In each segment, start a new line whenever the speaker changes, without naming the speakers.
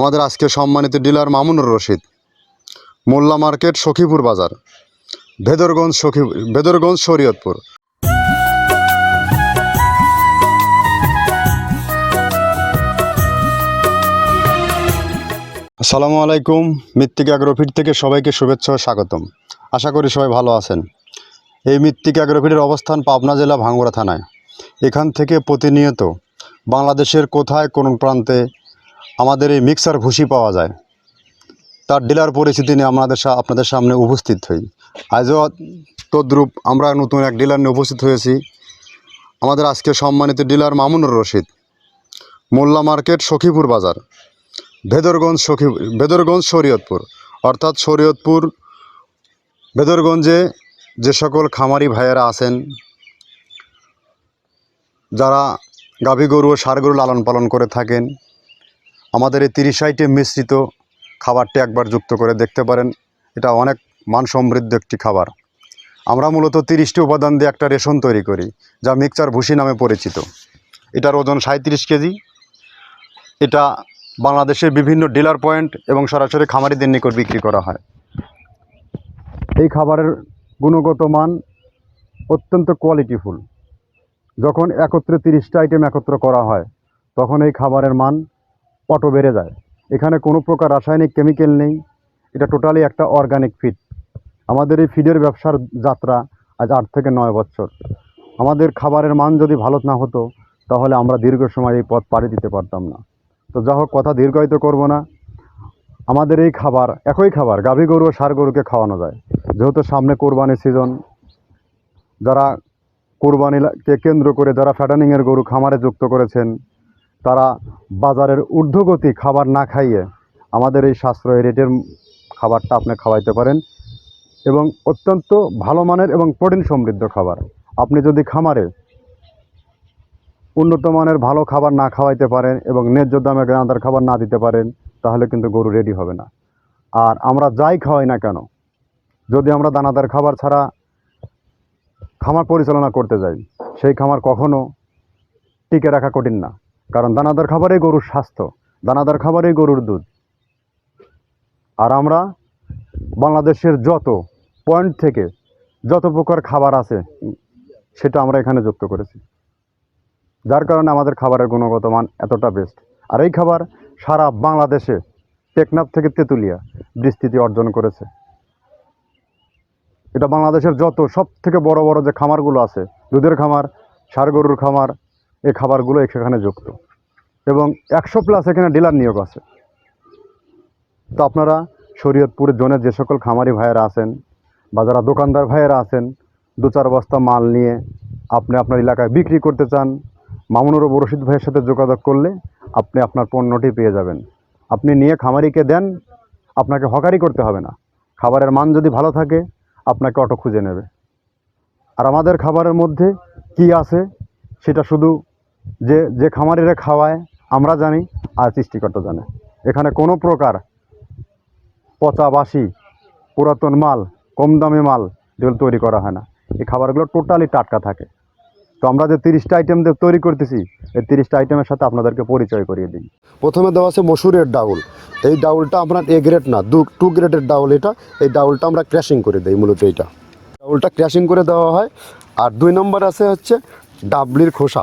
আমাদের আজকে সম্মানিত ডিলার মামুনুর রশিদ, মোল্লা মার্কেট, সখীপুর বাজার, ভেদরগঞ্জ সখী, ভেদরগঞ্জ, শরীয়তপুর। আসসালামু আলাইকুম, মৃত্তিকা অ্যাগ্রোফিট থেকে সবাইকে শুভেচ্ছা ও স্বাগতম। আশা করি সবাই ভালো আছেন। এই মৃত্তিকা অ্যাগ্রোফিটের অবস্থান পাবনা জেলা ভাঙ্গুড়া থানায়। এখান থেকে প্রতিনিয়ত বাংলাদেশের কোথায়, কোন প্রান্তে আমাদের এই মিক্সার ভুসি পাওয়া যায়। তার ডিলার পরিস্থিতি নিয়ে আমাদের আপনাদের সামনে উপস্থিত হই। আজও তদ্রূপ আমরা নতুন এক ডিলার নিয়ে উপস্থিত হয়েছি। আমাদের আজকে সম্মানিত ডিলার মামুনুর রশিদ। মোল্লা মার্কেট সখীপুর বাজার। ভেদরগঞ্জ সখী ভেদরগঞ্জ শরীয়তপুর। অর্থাৎ শরীয়তপুর, ভেদরগঞ্জে যে সকল খামারি ভাইয়েরা আছেন, যারা গাভী গরু ও ষাঁড় গরু লালন পালন করে থাকেন আমাদের এই তিরিশ আইটেম মিশ্রিত খাবারটি একবার যুক্ত করে দেখতে পারেন। এটা অনেক মান সমৃদ্ধ একটি খাবার। আমরা মূলত তিরিশটি উপাদান দিয়ে একটা রেশন তৈরি করি, যা মিক্সচার ভুসি নামে পরিচিত। এটার ওজন সাঁত্রিশ কেজি। এটা বাংলাদেশের বিভিন্ন ডিলার পয়েন্ট এবং সরাসরি খামারিদের নিকট বিক্রি করা হয়। এই খাবারের গুণগত মান অত্যন্ত কোয়ালিটিফুল যখন একত্রে তিরিশটা আইটেম একত্র করা হয়, তখন এই খাবারের মান অটো বেড়ে যায়। এখানে কোনো প্রকার রাসায়নিক কেমিক্যাল নেই। এটা টোটালি একটা অর্গানিক ফিড আমাদের এই ফিডের ব্যবসার যাত্রা আজ আট থেকে নয় বছর। আমাদের খাবারের মান যদি ভালো না হতো, তাহলে আমরা দীর্ঘ সময় এই পথ পাড়ি দিতে পারতাম না। তো যা হোক, কথা দীর্ঘায়িত করব না। আমাদের এই খাবার একই খাবার, গাভী গরু ও সার গরুকে খাওয়ানো যায়। যেহেতু সামনে কোরবানির সিজন যারা কোরবানিকে কেন্দ্র করে যারা ফ্যাটানিংয়ের গরু খামারে যুক্ত করেছেন তারা বাজারের ঊর্ধ্বগতি খাবার না খাইয়ে আমাদের এই সাশ্রয় রেটের খাবারটা আপনি খাওয়াইতে পারেন এবং অত্যন্ত ভালো মানের এবং প্রোটিন সমৃদ্ধ খাবার। আপনি যদি খামারে উন্নত মানের ভালো খাবার না খাওয়াইতে পারেন এবং ন্যায্য দামে দানাদার খাবার না দিতে পারেন, তাহলে কিন্তু গরু রেডি হবে না। আর আমরা যাই খাওয়াই না কেন? যদি আমরা দানাদার খাবার ছাড়া খামার পরিচালনা করতে যাই, সেই খামার কখনো টিকে রাখা কঠিন না। কারণ দানাদার খাবারেই গরুর স্বাস্থ্য, দানাদার খাবারেই গরুর দুধ। আর আমরা বাংলাদেশের যত পয়েন্ট থেকে যত প্রকার খাবার আছে, সেটা আমরা এখানে যুক্ত করেছি। যার কারণে আমাদের খাবারের গুণগত মান এতটা বেস্ট আর এই খাবার সারা বাংলাদেশে টেকনাফ থেকে তেঁতুলিয়া বিস্তৃতি অর্জন করেছে। এটা বাংলাদেশের যত সব থেকে বড় বড় যে খামারগুলো আছে, দুধের খামার, সার গরুর খামার এই খাবারগুলো এখানে যুক্ত। এবং একশো প্লাস এখানে ডিলার নিয়োগ আছে। তো আপনারা শরীয়তপুরের জোনের যে সকল খামারি ভাইয়েরা আছেন বা যারা দোকানদার ভাইয়েরা আছেন, দু চার বস্তা মাল নিয়ে আপনি আপনার এলাকায় বিক্রি করতে চান মামুনুর রশিদ ভাইয়ের সাথে যোগাযোগ করলে আপনি আপনার পণ্যটি পেয়ে যাবেন। আপনি নিয়ে খামারিকে দেন, আপনাকে হকারি করতে হবে না। খাবারের মান যদি ভালো থাকে, আপনাকে অটো খুঁজে নেবে। আর আমাদের খাবারের মধ্যে কি আছে, সেটা শুধু যে যে খামারিরা খাওয়ায়, আমরা জানি আর সৃষ্টিকর্তা জানে। এখানে কোনো প্রকার পচা বাসি, পুরাতন মাল, কম দামি মাল যেগুলো তৈরি করা হয় না। এই খাবারগুলো টোটালি টাটকা থাকে। তো আমরা যে তিরিশটা আইটেম তৈরি করতেছি, এই তিরিশটা আইটেমের সাথে আপনাদেরকে পরিচয় করিয়ে দিই। প্রথমে দেওয়া আছে মসুরের ডাউল। এই ডাউলটা আপনার এ গ্রেড না, দু টু গ্রেডের ডাউল এটা। এই ডাউলটা আমরা ক্র্যাশিং করে দিই মূলত এইটা। ডাউলটা ক্র্যাশিং করে দেওয়া হয়। আর দুই নম্বর আছে হচ্ছে ডাবলির খোসা।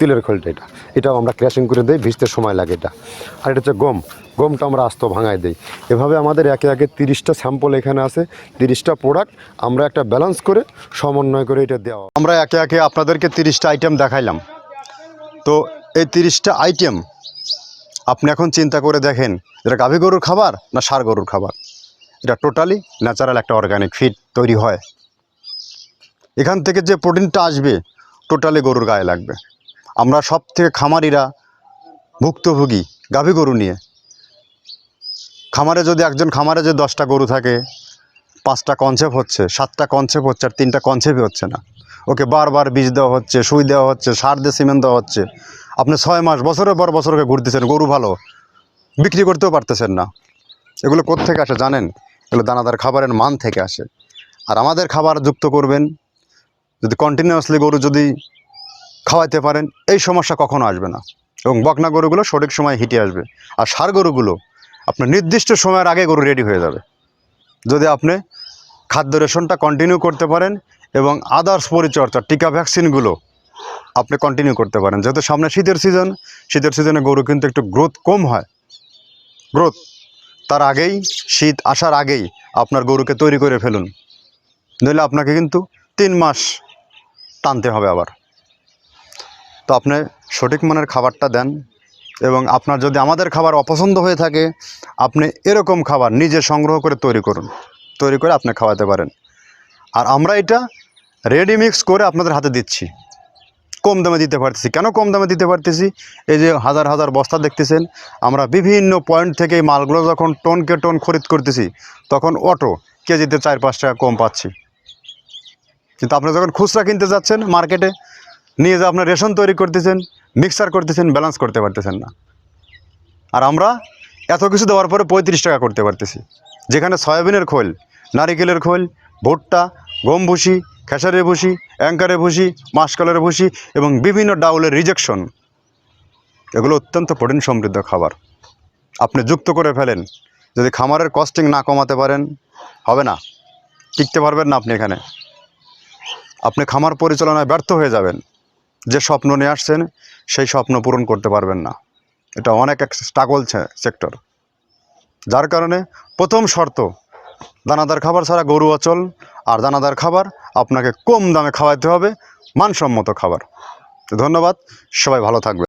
তিলের খোলটা এটা। এটাও আমরা ক্র্যাশিং করে দিই, ভিজতে সময় লাগে এটা। আর এটা হচ্ছে গম। গমটা আমরা আস্ত ভাঙায় দিই। এভাবে আমাদের একে একে তিরিশটা স্যাম্পল এখানে আছে, তিরিশটা প্রোডাক্ট আমরা একটা ব্যালেন্স করে সমন্বয় করে এটা দেওয়া। আমরা একে একে আপনাদেরকে তিরিশটা আইটেম দেখাইলাম। তো এই তিরিশটা আইটেম আপনি এখন চিন্তা করে দেখেন, এটা গাভী গরুর খাবার না সার গরুর খাবার? এটা টোটালি ন্যাচারাল একটা অর্গানিক ফিড তৈরি হয়। এখান থেকে যে প্রোটিনটা আসবে টোটালি গরুর গায়ে লাগবে। আমরা সব থেকে খামারিরা ভুক্তভোগী গাভী গরু নিয়ে। খামারে যদি একজন খামারে যে দশটা গরু থাকে, পাঁচটা কনসেপ্ট হচ্ছে, সাতটা কনসেপ্ট হচ্ছে আর তিনটা কনসেপ্টই হচ্ছে না। ওকে বারবার বীজ দেওয়া হচ্ছে, সুই দেওয়া হচ্ছে, সার দিয়ে সিমেন্ট দেওয়া হচ্ছে। আপনি ছয় মাস, বছরের পর বছরকে ঘুরতেছেন গরু ভালো, বিক্রি করতেও পারতেছেন না। এগুলো কোত্থেকে আসে জানেন? এগুলো দানাদার খাবারের মান থেকে আসে। আর আমাদের খাবার যুক্ত করবেন, যদি কন্টিনিউয়াসলি গরু যদি খাওয়াইতে পারেন, এই সমস্যা কখনো আসবে না। এবং বকনা গরুগুলো সঠিক সময় হিটে আসবে। আর সার গরুগুলো আপনার নির্দিষ্ট সময়ের আগে গরু রেডি হয়ে যাবে। যদি আপনি খাদ্য রেশনটা কন্টিনিউ করতে পারেন এবং আদার্স পরিচর্যা, টিকা ভ্যাকসিনগুলো আপনি কন্টিনিউ করতে পারেন। যেহেতু সামনে শীতের সিজন শীতের সিজনে গরু কিন্তু একটু গ্রোথ কম হয়। গ্রোথ তার আগেই, শীত আসার আগেই আপনার গরুকে তৈরি করে ফেলুন। নইলে আপনাকে কিন্তু তিন মাস টানতে হবে আবার। তো আপনি সঠিক মানের খাবারটা দেন এবং আপনার যদি আমাদের খাবার অপছন্দ হয়ে থাকে, আপনি এরকম খাবার নিজে সংগ্রহ করে তৈরি করুন, তৈরি করে আপনি খাওয়াতে পারেন। আর আমরা এটা রেডি মিক্স করে আপনাদের হাতে দিচ্ছি। কম দামে দিতে পারতেছি। কেন কম দামে দিতে পারতেছি? এই যে হাজার হাজার বস্তা দেখতেছেন, আমরা বিভিন্ন পয়েন্ট থেকে মালগুলো যখন টনকে টন খরিদ করতেছি, তখন অটো কেজিতে চার পাঁচ টাকা কম পাচ্ছি। কিন্তু আপনি যখন খুচরা কিনতে যাচ্ছেন মার্কেটে নিয়ে যে আপনার রেশন তৈরি করতেছেন, মিক্সার করতেছেন ব্যালেন্স করতে পারতেছেন না। আর আমরা এত কিছু দেওয়ার পরে পঁয়ত্রিশ টাকা করতে পারতেছি। যেখানে সয়াবিনের খোল, নারিকেলের খোল, ভুট্টা গম ভুসি খেসারের ভুসি অ্যাঙ্কারের ভুসি মাসকলের ভুসি এবং বিভিন্ন ডাউলের রিজেকশন এগুলো অত্যন্ত প্রোটিন সমৃদ্ধ খাবার। আপনি যুক্ত করে ফেলেন, যদি খামারের কস্টিং না কমাতে পারেন, হবে না। টিকতে পারবেন না আপনি এখানে। আপনি খামার পরিচালনায় ব্যর্থ হয়ে যাবেন। যে স্বপ্ন নিয়ে আসছেন, সেই স্বপ্ন পূরণ করতে পারবেন না। এটা অনেক এক স্ট্রাগল সেক্টর যার কারণে প্রথম শর্ত,
দানাদার খাবার ছাড়া গরু অচল, আর দানাদার খাবার আপনাকে কম দামে খাওয়াইতে হবে, মানসম্মত খাবার। ধন্যবাদ, সবাই ভালো থাকবে